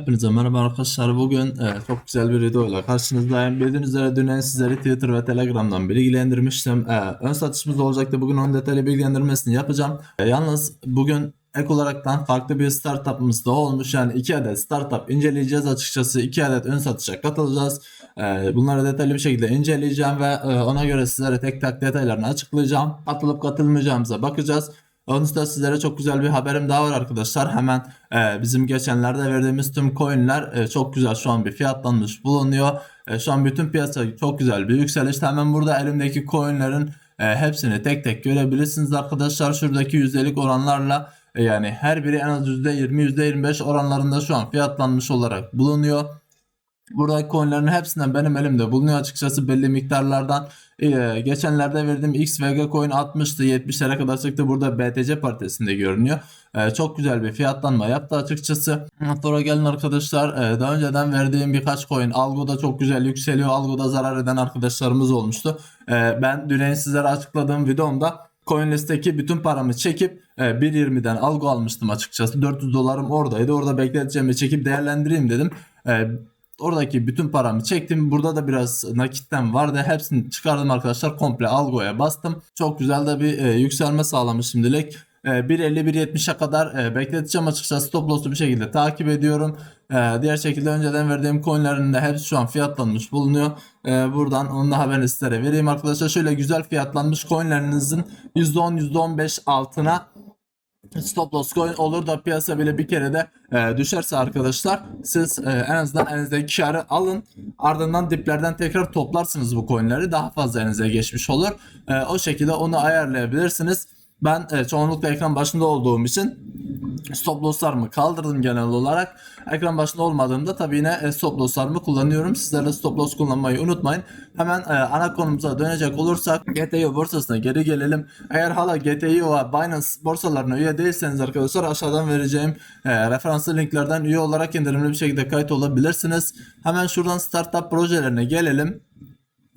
Hepinize merhaba arkadaşlar. Bugün e, çok güzel bir videoyla karşınızdayım. Bildiğiniz üzere dün sizleri Twitter ve Telegram'dan bilgilendirmiştim. E, ön satışımız olacaktı. Bugün onun detaylı bilgilendirmesini yapacağım. E, yalnız bugün ek olaraktan farklı bir startup'ımız da olmuş. Yani iki adet startup inceleyeceğiz açıkçası. iki adet ön satışa katılacağız. E, bunları detaylı bir şekilde inceleyeceğim ve e, ona göre sizlere tek tek detaylarını açıklayacağım. Katılıp katılmayacağımıza bakacağız. Onun üstüne sizlere çok güzel bir haberim daha var arkadaşlar. Hemen e, bizim geçenlerde verdiğimiz tüm coinler e, çok güzel şu an bir fiyatlanmış bulunuyor. E, şu an bütün piyasa çok güzel bir yükselişte. Hemen burada elimdeki coinlerin e, hepsini tek tek görebilirsiniz arkadaşlar. Şuradaki yüzdelik oranlarla e, yani her biri en az %20 %25 oranlarında şu an fiyatlanmış olarak bulunuyor. Buradaki coinlerin hepsinden benim elimde bulunuyor açıkçası belli miktarlardan. Ee, geçenlerde verdiğim XVG coin 60'tı 70'lere kadar çıktı. Burada BTC paritesinde görünüyor. Ee, çok güzel bir fiyatlanma yaptı açıkçası. Sonra gelin arkadaşlar ee, daha önceden verdiğim birkaç coin Algo'da çok güzel yükseliyor. Algo'da zarar eden arkadaşlarımız olmuştu. Ee, ben dün sizlere açıkladığım videomda CoinList'teki bütün paramı çekip e, 1.20'den algo almıştım açıkçası. 400 dolarım oradaydı. Orada bekleteceğimi çekip değerlendireyim dedim. Oradaki bütün paramı çektim. Burada da biraz nakitten vardı. Hepsini çıkardım arkadaşlar. Komple algoya bastım. Çok güzel de bir e, yükselme sağlamış şimdilik. E, 1.50-1.70'e kadar e, bekleteceğim açıkçası. Stop loss'u bir şekilde takip ediyorum. E, diğer şekilde önceden verdiğim coinlerin de hepsi şu an fiyatlanmış bulunuyor. E, buradan onun da haberini sizlere vereyim arkadaşlar. Şöyle güzel fiyatlanmış coinlerinizin %10 %15 altına stop loss coin olur da piyasa bile bir kere de e, düşerse arkadaşlar siz e, en azından elinizdeki karı alın. Ardından diplerden tekrar toplarsınız bu coinleri. Daha fazla elinize geçmiş olur. E, o şekilde onu ayarlayabilirsiniz. Ben e, çoğunlukla ekran başında olduğum için stop losslarımı kaldırdım genel olarak. Ekran başında olmadığımda tabii yine e, stop losslarımı kullanıyorum. Sizler de stop loss kullanmayı unutmayın. Hemen e, ana konumuza dönecek olursak GTO borsasına geri gelelim. Eğer hala GTO ve Binance borsalarına üye değilseniz arkadaşlar aşağıdan vereceğim e, referanslı linklerden üye olarak indirimli bir şekilde kayıt olabilirsiniz. Hemen şuradan startup projelerine gelelim.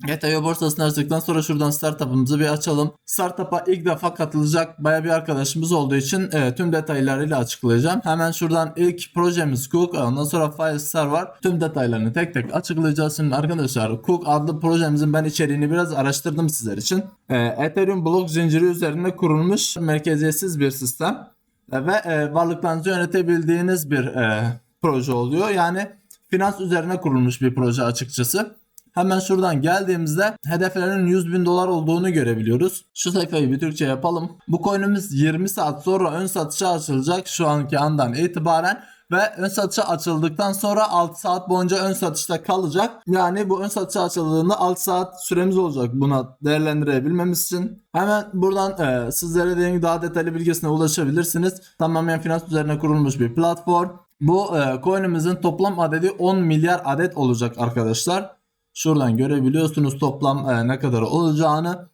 GTO borsasını açtıktan sonra şuradan startup'ımızı bir açalım. Startup'a ilk defa katılacak baya bir arkadaşımız olduğu için e, tüm detaylarıyla açıklayacağım. Hemen şuradan ilk projemiz Cook ondan sonra Firestar var. Tüm detaylarını tek tek açıklayacağız. Şimdi arkadaşlar Cook adlı projemizin ben içeriğini biraz araştırdım sizler için. E, Ethereum blok zinciri üzerinde kurulmuş merkeziyetsiz bir sistem. E, ve e, varlıklarınızı yönetebildiğiniz bir e, proje oluyor. Yani finans üzerine kurulmuş bir proje açıkçası. Hemen şuradan geldiğimizde hedeflerinin 100 bin dolar olduğunu görebiliyoruz. Şu sayfayı bir Türkçe yapalım. Bu coin'imiz 20 saat sonra ön satışa açılacak şu anki andan itibaren ve ön satışa açıldıktan sonra 6 saat boyunca ön satışta kalacak. Yani bu ön satışa açıldığında 6 saat süremiz olacak buna değerlendirebilmemiz için. Hemen buradan e, sizlere dediğim daha detaylı bilgisine ulaşabilirsiniz. Tamamen finans üzerine kurulmuş bir platform. Bu e, coin'imizin toplam adedi 10 milyar adet olacak arkadaşlar. Şuradan görebiliyorsunuz toplam e, ne kadar olacağını.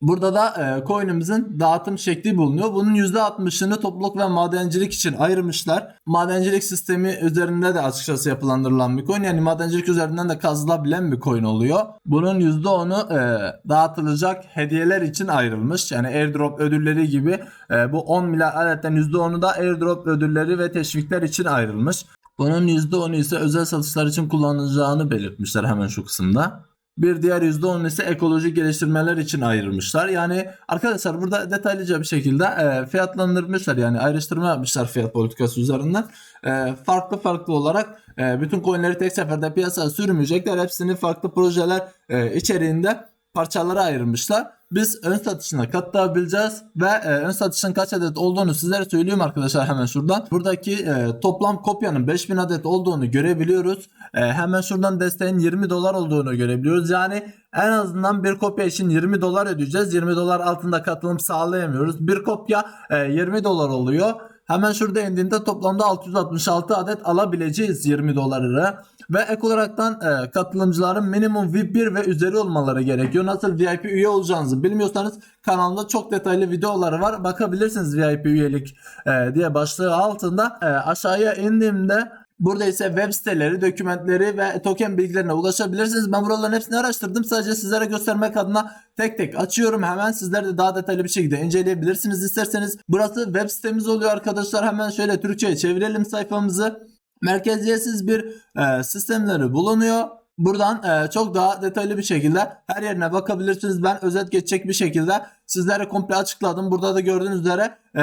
Burada da e, coin'imizin dağıtım şekli bulunuyor. Bunun %60'ını topluluk ve madencilik için ayırmışlar. Madencilik sistemi üzerinde de açıkçası yapılandırılan bir coin. Yani madencilik üzerinden de kazılabilen bir coin oluyor. Bunun %10'u e, dağıtılacak hediyeler için ayrılmış. Yani airdrop ödülleri gibi e, bu 10 milyar adetten %10'u da airdrop ödülleri ve teşvikler için ayrılmış. Bunun %10'u ise özel satışlar için kullanılacağını belirtmişler hemen şu kısımda. Bir diğer %10 ise ekolojik geliştirmeler için ayrılmışlar. Yani arkadaşlar burada detaylıca bir şekilde e, fiyatlandırmışlar. Yani ayrıştırma yapmışlar fiyat politikası üzerinden. E, farklı farklı olarak e, bütün coinleri tek seferde piyasaya sürmeyecekler. Hepsini farklı projeler e, içeriğinde parçalara ayırmışlar. Biz ön satışına katılabileceğiz ve e, ön satışın kaç adet olduğunu sizlere söyleyeyim arkadaşlar hemen şuradan. Buradaki e, toplam kopyanın 5000 adet olduğunu görebiliyoruz. E, hemen şuradan desteğin 20 dolar olduğunu görebiliyoruz. Yani en azından bir kopya için 20 dolar ödeyeceğiz. 20 dolar altında katılım sağlayamıyoruz. Bir kopya e, 20 dolar oluyor. Hemen şurada indiğinde toplamda 666 adet alabileceğiz 20 doları. Ve ek olaraktan e, katılımcıların minimum VIP 1 ve üzeri olmaları gerekiyor. Nasıl VIP üye olacağınızı bilmiyorsanız kanalımda çok detaylı videoları var. Bakabilirsiniz VIP üyelik e, diye başlığı altında. E, aşağıya indiğimde Burada ise web siteleri, dokümentleri ve token bilgilerine ulaşabilirsiniz. Ben buraların hepsini araştırdım. Sadece sizlere göstermek adına tek tek açıyorum. Hemen sizler de daha detaylı bir şekilde inceleyebilirsiniz isterseniz. Burası web sitemiz oluyor arkadaşlar. Hemen şöyle Türkçe'ye çevirelim sayfamızı. merkeziyetsiz bir e, sistemleri bulunuyor. Buradan e, çok daha detaylı bir şekilde her yerine bakabilirsiniz. Ben özet geçecek bir şekilde sizlere komple açıkladım. Burada da gördüğünüz üzere e,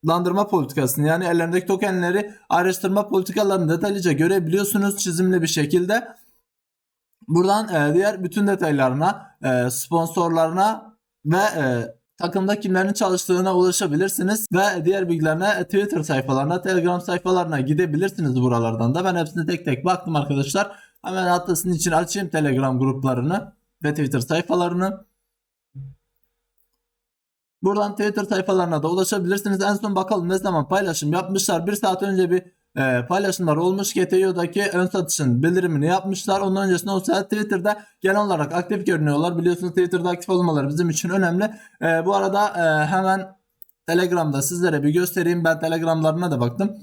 fiyatlandırma politikasını yani ellerindeki tokenleri ayrıştırma politikalarını detaylıca görebiliyorsunuz çizimli bir şekilde. Buradan e, diğer bütün detaylarına, e, sponsorlarına ve e, takımda kimlerin çalıştığına ulaşabilirsiniz ve diğer bilgilerine e, Twitter sayfalarına, Telegram sayfalarına gidebilirsiniz buralardan da. Ben hepsine tek tek baktım arkadaşlar. Hemen hatta sizin için açayım Telegram gruplarını ve Twitter sayfalarını. Buradan Twitter sayfalarına da ulaşabilirsiniz. En son bakalım ne zaman paylaşım yapmışlar. Bir saat önce bir e, paylaşımlar olmuş. GTO'daki ön satışın bildirimini yapmışlar. Ondan öncesinde o saat Twitter'da genel olarak aktif görünüyorlar. Biliyorsunuz Twitter'da aktif olmaları bizim için önemli. E, bu arada e, hemen Telegram'da sizlere bir göstereyim. Ben Telegram'larına da baktım.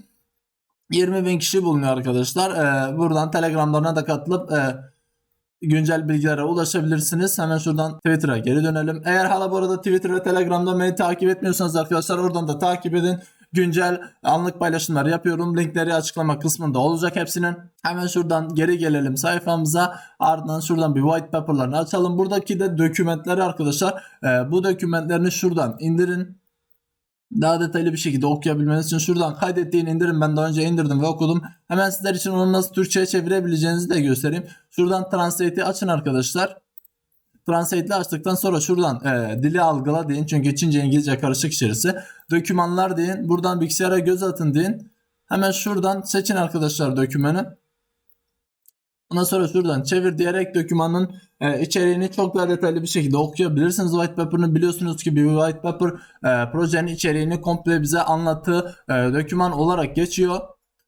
20 bin kişi bulunuyor arkadaşlar. E, buradan Telegram'larına da katılıp e, güncel bilgilere ulaşabilirsiniz. Hemen şuradan Twitter'a geri dönelim. Eğer hala bu arada Twitter ve Telegram'da beni takip etmiyorsanız arkadaşlar oradan da takip edin. Güncel anlık paylaşımlar yapıyorum. Linkleri açıklama kısmında olacak hepsinin. Hemen şuradan geri gelelim sayfamıza. Ardından şuradan bir white paper'larını açalım. Buradaki de dokümentleri arkadaşlar. e, bu dokümentlerini şuradan indirin. Daha detaylı bir şekilde okuyabilmeniz için şuradan kaydettiğin indirin. Ben daha önce indirdim ve okudum. Hemen sizler için onu nasıl Türkçe'ye çevirebileceğinizi de göstereyim. Şuradan Translate'i açın arkadaşlar. Translate'i açtıktan sonra şuradan e, dili algıla deyin. Çünkü Çince İngilizce karışık içerisi. Dokümanlar deyin. Buradan bilgisayara göz atın deyin. Hemen şuradan seçin arkadaşlar dokümanı. Ondan sonra şuradan çevir diyerek dokümanın e, içeriğini çok daha detaylı bir şekilde okuyabilirsiniz. White paper'ını biliyorsunuz ki bir white paper e, projenin içeriğini komple bize anlattığı e, doküman olarak geçiyor.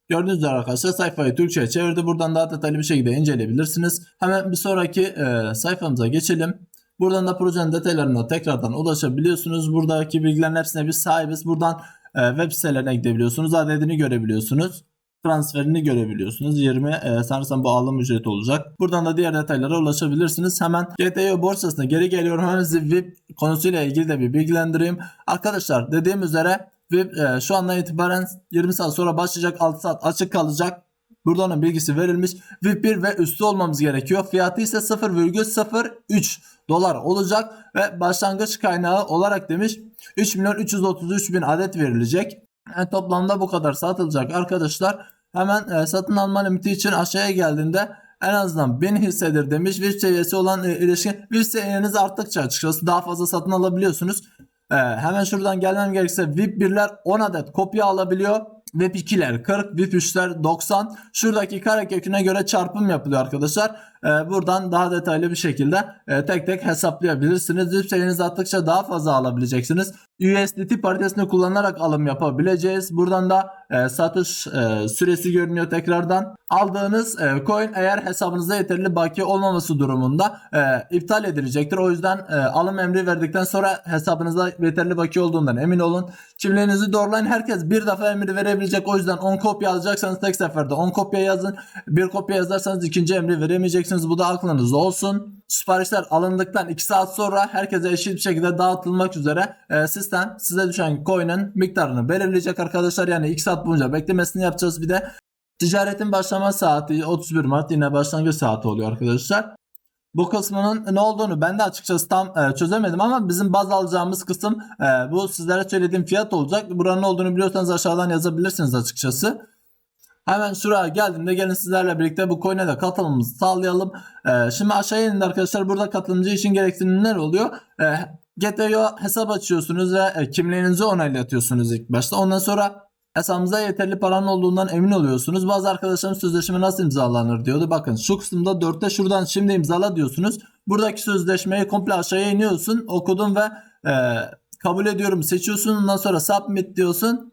Gördüğünüz üzere arkadaşlar sayfayı Türkçe'ye çevirdi. Buradan daha detaylı bir şekilde inceleyebilirsiniz. Hemen bir sonraki e, sayfamıza geçelim. Buradan da projenin detaylarına tekrardan ulaşabiliyorsunuz. Buradaki bilgilerin hepsine biz sahibiz. Buradan e, web sitelerine gidebiliyorsunuz. Adedini görebiliyorsunuz transferini görebiliyorsunuz. 20 e, sanırsam bu alım ücreti olacak. Buradan da diğer detaylara ulaşabilirsiniz. Hemen GTO borsasına geri geliyorum. Hemen sizi VIP konusuyla ilgili de bir bilgilendireyim. Arkadaşlar dediğim üzere VIP e, şu andan itibaren 20 saat sonra başlayacak 6 saat açık kalacak. Burada onun bilgisi verilmiş. VIP 1 ve üstü olmamız gerekiyor. Fiyatı ise 0,03 dolar olacak ve başlangıç kaynağı olarak demiş 3 milyon 333 bin adet verilecek. Yani toplamda bu kadar satılacak arkadaşlar. Hemen e, satın alma limiti için aşağıya geldiğinde en azından 1000 hissedir demiş. VIP seviyesi olan e, ilişkin VIP seviyeniz arttıkça açıkçası daha fazla satın alabiliyorsunuz. E, hemen şuradan gelmem gerekirse VIP 1'ler 10 adet kopya alabiliyor. VIP 2'ler 40, VIP 3'ler 90. Şuradaki kareköküne göre çarpım yapılıyor arkadaşlar. Ee, buradan daha detaylı bir şekilde e, tek tek hesaplayabilirsiniz. VIP seviyeniz arttıkça daha fazla alabileceksiniz. USDT paritesini kullanarak alım yapabileceğiz. Buradan da e, satış e, süresi görünüyor tekrardan. Aldığınız e, coin eğer hesabınızda yeterli bakiye olmaması durumunda e, iptal edilecektir. O yüzden e, alım emri verdikten sonra hesabınızda yeterli bakiye olduğundan emin olun. Kimliğinizi doğrulayın. Herkes bir defa emri verebilecek. O yüzden 10 kopya alacaksanız tek seferde 10 kopya yazın. Bir kopya yazarsanız ikinci emri veremeyeceksiniz. Bu da aklınızda olsun. Siparişler alındıktan 2 saat sonra herkese eşit bir şekilde dağıtılmak üzere e, sistem size düşen coin'in miktarını belirleyecek arkadaşlar. Yani 2 saat boyunca beklemesini yapacağız bir de. Ticaretin başlama saati 31 Mart yine başlangıç saati oluyor arkadaşlar. Bu kısmının ne olduğunu ben de açıkçası tam e, çözemedim ama bizim baz alacağımız kısım e, bu sizlere söylediğim fiyat olacak. Buranın ne olduğunu biliyorsanız aşağıdan yazabilirsiniz açıkçası. Hemen şuraya geldiğimde gelin sizlerle birlikte bu coin'e de katılımımızı sağlayalım. Ee, şimdi aşağıya inin arkadaşlar. Burada katılımcı için gereksinimler oluyor. Ee, GTO hesap açıyorsunuz ve e, kimliğinizi onaylatıyorsunuz ilk başta. Ondan sonra hesabınızda yeterli paranın olduğundan emin oluyorsunuz. Bazı arkadaşlarım sözleşme nasıl imzalanır diyordu. Bakın şu kısımda 4'te şuradan şimdi imzala diyorsunuz. Buradaki sözleşmeyi komple aşağıya iniyorsun. Okudun ve e, kabul ediyorum seçiyorsun. Ondan sonra submit diyorsun.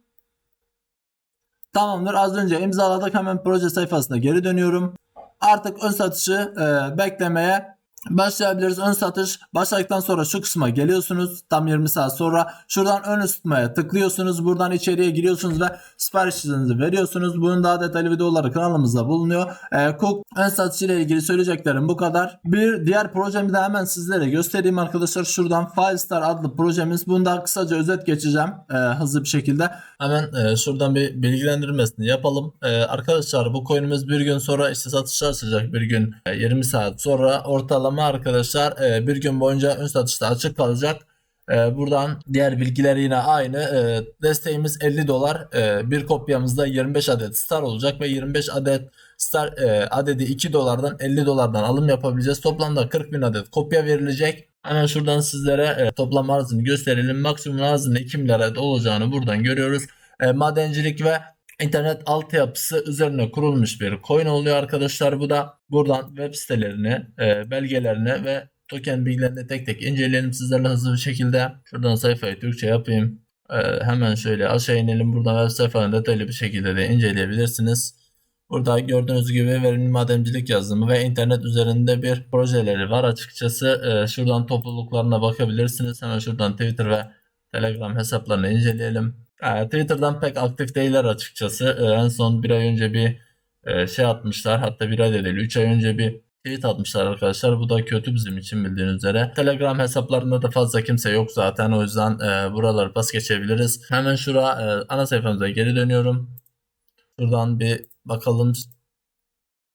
Tamamdır az önce imzaladık hemen proje sayfasına geri dönüyorum. Artık ön satışı e, beklemeye başlayabiliriz. Ön satış başladıktan sonra şu kısma geliyorsunuz. Tam 20 saat sonra şuradan ön ısıtmaya tıklıyorsunuz. Buradan içeriye giriyorsunuz ve siparişinizi veriyorsunuz. Bunun daha detaylı videoları kanalımızda bulunuyor. Ee, Cook ön satış ile ilgili söyleyeceklerim bu kadar. Bir diğer projemi de hemen sizlere göstereyim arkadaşlar. Şuradan Filestar adlı projemiz. Bundan kısaca özet geçeceğim e, hızlı bir şekilde. Hemen e, şuradan bir bilgilendirmesini yapalım. E, arkadaşlar bu coin'imiz bir gün sonra işte satışa açacak bir gün e, 20 saat sonra ortalama arkadaşlar e, bir gün boyunca ön satışta açık kalacak. E, buradan diğer bilgiler yine aynı. E, desteğimiz 50 dolar. E, bir kopyamızda 25 adet star olacak ve 25 adet star e, adedi 2 dolardan 50 dolardan alım yapabileceğiz. Toplamda 40 bin adet kopya verilecek. Hemen şuradan sizlere e, toplam arzını gösterelim. Maksimum arzının 2 milyar adet olacağını buradan görüyoruz. E, madencilik ve internet altyapısı üzerine kurulmuş bir coin oluyor arkadaşlar. Bu da buradan web sitelerini, e, belgelerini ve token bilgilerini tek tek inceleyelim sizlerle hızlı bir şekilde. Şuradan sayfayı Türkçe yapayım. E, hemen şöyle aşağı inelim. Buradan web sayfanı detaylı bir şekilde de inceleyebilirsiniz. Burada gördüğünüz gibi verimli madencilik yazılımı ve internet üzerinde bir projeleri var açıkçası. E, şuradan topluluklarına bakabilirsiniz. Hemen şuradan Twitter ve Telegram hesaplarını inceleyelim. E, Twitter'dan pek aktif değiller açıkçası. E, en son bir ay önce bir e, şey atmışlar. Hatta bir ay değil 3 ay önce bir tweet atmışlar arkadaşlar. Bu da kötü bizim için bildiğiniz üzere. Telegram hesaplarında da fazla kimse yok zaten. O yüzden e, buraları pas geçebiliriz. Hemen şura e, ana sayfamıza geri dönüyorum. Şuradan bir bakalım.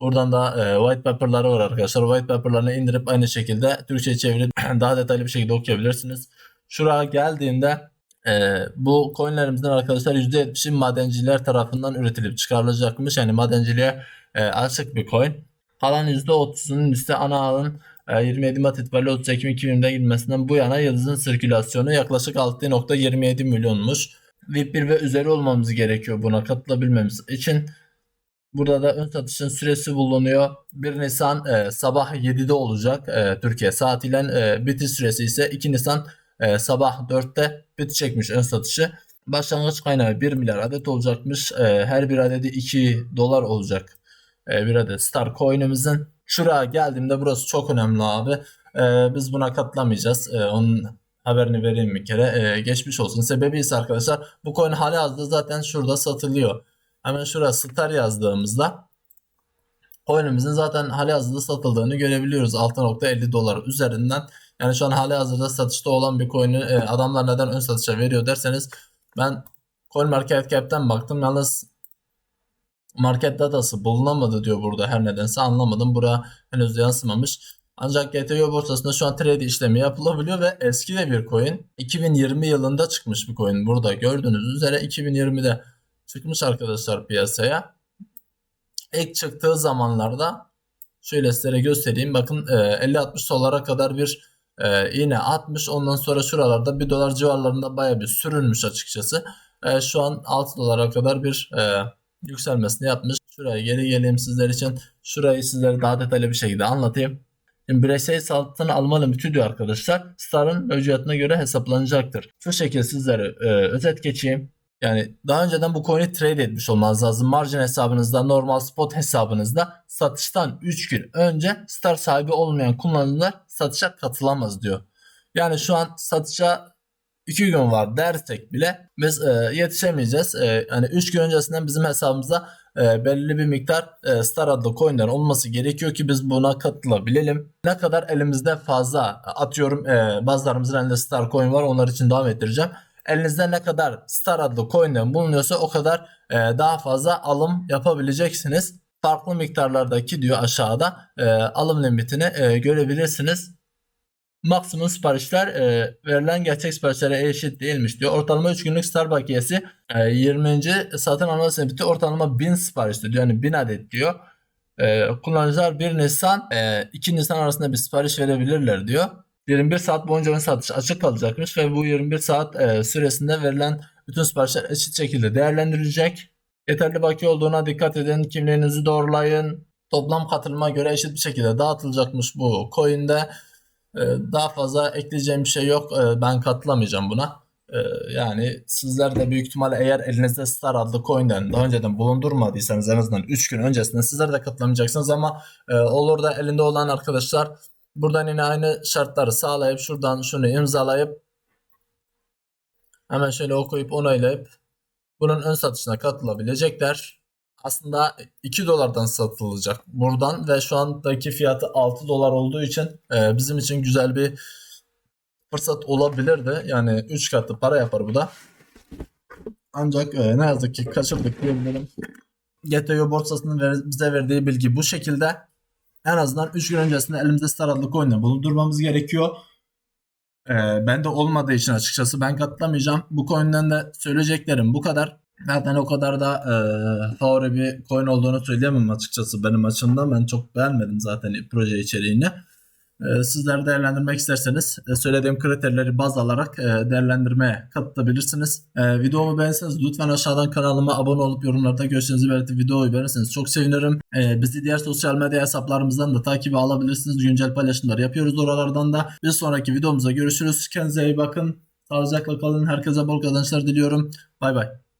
Buradan da e, white paper'ları var arkadaşlar. White paper'larını indirip aynı şekilde Türkçe çevirip daha detaylı bir şekilde okuyabilirsiniz. Şuraya geldiğinde e, bu coinlerimizden arkadaşlar %70'i madenciler tarafından üretilip çıkarılacakmış. Yani madenciliğe e, açık bir coin. Kalan %30'unun ise ana ağın e, 27 Mart itibariyle 30 Ekim 2020'de girmesinden bu yana yıldızın sirkülasyonu yaklaşık 6.27 milyonmuş. VIP1 ve üzeri olmamız gerekiyor buna katılabilmemiz için. Burada da ön satışın süresi bulunuyor. 1 Nisan e, sabah 7'de olacak e, Türkiye saatiyle. E, bitiş süresi ise 2 Nisan e, sabah 4'te bitecekmiş ön satışı. Başlangıç kaynağı 1 milyar adet olacakmış. E, her bir adedi 2 dolar olacak. E, bir adet Star Coin'imizin. Şuraya geldiğimde burası çok önemli abi. E, biz buna katılamayacağız. E, onun haberini vereyim bir kere. E, geçmiş olsun. Sebebi ise arkadaşlar bu coin hali hazırda zaten şurada satılıyor. Hemen şurası Star yazdığımızda coin'imizin zaten hali hazırda satıldığını görebiliyoruz. 6.50 dolar üzerinden. Yani şu an hali hazırda satışta olan bir coin'i e, adamlar neden ön satışa veriyor derseniz ben CoinMarketCap'ten baktım. Yalnız market datası bulunamadı diyor burada her nedense anlamadım. Buraya henüz yansımamış. Ancak GTO borsasında şu an trade işlemi yapılabiliyor ve eski de bir coin. 2020 yılında çıkmış bir coin. Burada gördüğünüz üzere 2020'de çıkmış arkadaşlar piyasaya. İlk çıktığı zamanlarda şöyle sizlere göstereyim. Bakın 50-60 dolara kadar bir e, iğne atmış. Ondan sonra şuralarda 1 dolar civarlarında baya bir sürünmüş açıkçası. E, şu an 6 dolara kadar bir e, yükselmesini yapmış. Şuraya geri geleyim sizler için. Şurayı sizlere daha detaylı bir şekilde anlatayım. Şimdi bireysel satın alma limiti diyor arkadaşlar. Star'ın mevcudiyatına göre hesaplanacaktır. Şu şekilde sizlere e, özet geçeyim. Yani daha önceden bu coin'i trade etmiş olmanız lazım. Margin hesabınızda, normal spot hesabınızda satıştan 3 gün önce Star sahibi olmayan kullanıcılar satışa katılamaz diyor. Yani şu an satışa 2 gün var dersek bile biz e, yetişemeyeceğiz. E, yani 3 gün öncesinden bizim hesabımızda e, belli bir miktar e, Star adlı coinler olması gerekiyor ki biz buna katılabilelim. Ne kadar elimizde fazla atıyorum e, bazılarımızın elinde Star coin var onlar için devam ettireceğim. Elinizde ne kadar Star adlı coin'den bulunuyorsa o kadar e, daha fazla alım yapabileceksiniz. Farklı miktarlardaki diyor aşağıda e, alım limitini e, görebilirsiniz. Maksimum siparişler e, verilen gerçek siparişlere eşit değilmiş diyor. Ortalama 3 günlük Star bakiyesi e, 20. satın alma limiti ortalama 1000 sipariş diyor. Yani 1000 adet diyor. E, kullanıcılar 1 Nisan e, 2 Nisan arasında bir sipariş verebilirler diyor. 21 saat boyunca ön satış açık kalacakmış ve bu 21 saat e, süresinde verilen bütün siparişler eşit şekilde değerlendirilecek. Yeterli bakiye olduğuna dikkat edin. Kimliğinizi doğrulayın. Toplam katılıma göre eşit bir şekilde dağıtılacakmış bu coin'de. E, daha fazla ekleyeceğim bir şey yok. E, ben katılamayacağım buna. E, yani sizler de büyük ihtimalle eğer elinizde Star adlı coin'den daha önceden bulundurmadıysanız en azından 3 gün öncesinde sizler de katılamayacaksınız ama e, olur da elinde olan arkadaşlar buradan yine aynı şartları sağlayıp şuradan şunu imzalayıp hemen şöyle okuyup onaylayıp bunun ön satışına katılabilecekler. Aslında 2 dolardan satılacak buradan ve şu andaki fiyatı 6 dolar olduğu için e, bizim için güzel bir fırsat olabilirdi. Yani 3 katı para yapar bu da. Ancak e, ne yazık ki kaçırdık diyebilirim. GTO borsasının ver- bize verdiği bilgi bu şekilde. En azından 3 gün öncesinde elimizde Star adlı coin'le bulundurmamız gerekiyor. Ee, ben de olmadığı için açıkçası ben katılamayacağım. Bu coin'den de söyleyeceklerim bu kadar. Zaten o kadar da e, favori bir coin olduğunu söyleyemem açıkçası benim açımdan. Ben çok beğenmedim zaten proje içeriğini. E, sizler değerlendirmek isterseniz e, söylediğim kriterleri baz alarak e, değerlendirmeye katılabilirsiniz. E, videomu beğenseniz lütfen aşağıdan kanalıma abone olup yorumlarda görüşlerinizi belirtip videoyu beğenirseniz çok sevinirim. E, bizi diğer sosyal medya hesaplarımızdan da takibe alabilirsiniz. Güncel paylaşımlar yapıyoruz oralardan da. Bir sonraki videomuzda görüşürüz. Kendinize iyi bakın. Sağlıcakla kalın. Herkese bol kazançlar diliyorum. Bay bay.